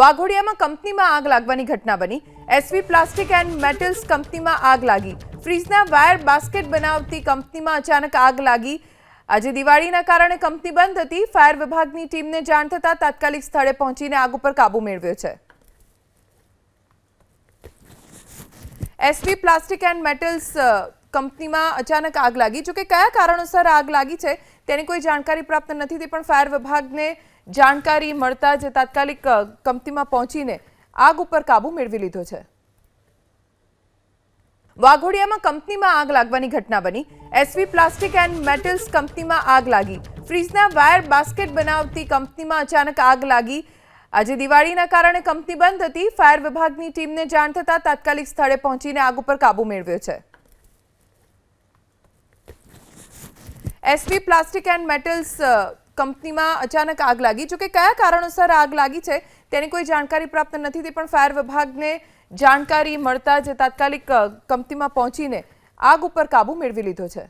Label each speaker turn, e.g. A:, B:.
A: વાઘોડિયામાં કંપનીમાં આગ લાગવાની ઘટના બની. એસવી પ્લાસ્ટિક એન્ડ મેટલ્સ કંપનીમાં આગ લાગી. ફ્રીજના વાયર બાસ્કેટ બનાવતી કંપનીમાં અચાનક આગ લાગી. આજે દિવાળીના કારણે કંપની બંધ હતી. ફાયર વિભાગની ટીમને જાણ થતાં તાત્કાલિક સ્થળે પહોંચીને આગ ઉપર કાબૂ મેળવ્યો છે. એસવી પ્લાસ્ટિક એન્ડ મેટલ્સ કંપનીમાં અચાનક આગ લાગી. જોકે કયા કારણોસર આગ લાગી છે તેની કોઈ જાણકારી પ્રાપ્ત નથી થઈ, પણ ફાયર વિભાગને જાણકારી મળતા જ તાત્કાલિક કંપનીમાં પહોંચીને આગ ઉપર કાબુ મેળવી લીધો છે. વાઘોડિયામાં કંપનીમાં આગ લાગવાની ઘટના બની. એસવી પ્લાસ્ટિક એન્ડ મેટલ્સ કંપનીમાં આગ લાગી. ફ્રીજના વાયર બાસ્કેટ બનાવતી કંપનીમાં અચાનક આગ લાગી. આજે દિવાળીના કારણે કંપની બંધ હતી. ફાયર વિભાગની ટીમને જાણ થતાં તાત્કાલિક સ્થળે પહોંચીને આગ ઉપર કાબૂ મેળવ્યો છે. એસવી પ્લાસ્ટિક એન્ડ મેટલ્સ કંપનીમાં અચાનક આગ લાગી. જોકે કયા કારણોસર આગ લાગી છે તેની કોઈ જાણકારી પ્રાપ્ત નથી થઈ, પણ ફાયર વિભાગને જાણકારી મળતા જ તાત્કાલિક કંપનીમાં પહોંચીને આગ ઉપર કાબૂ મેળવી લીધો છે.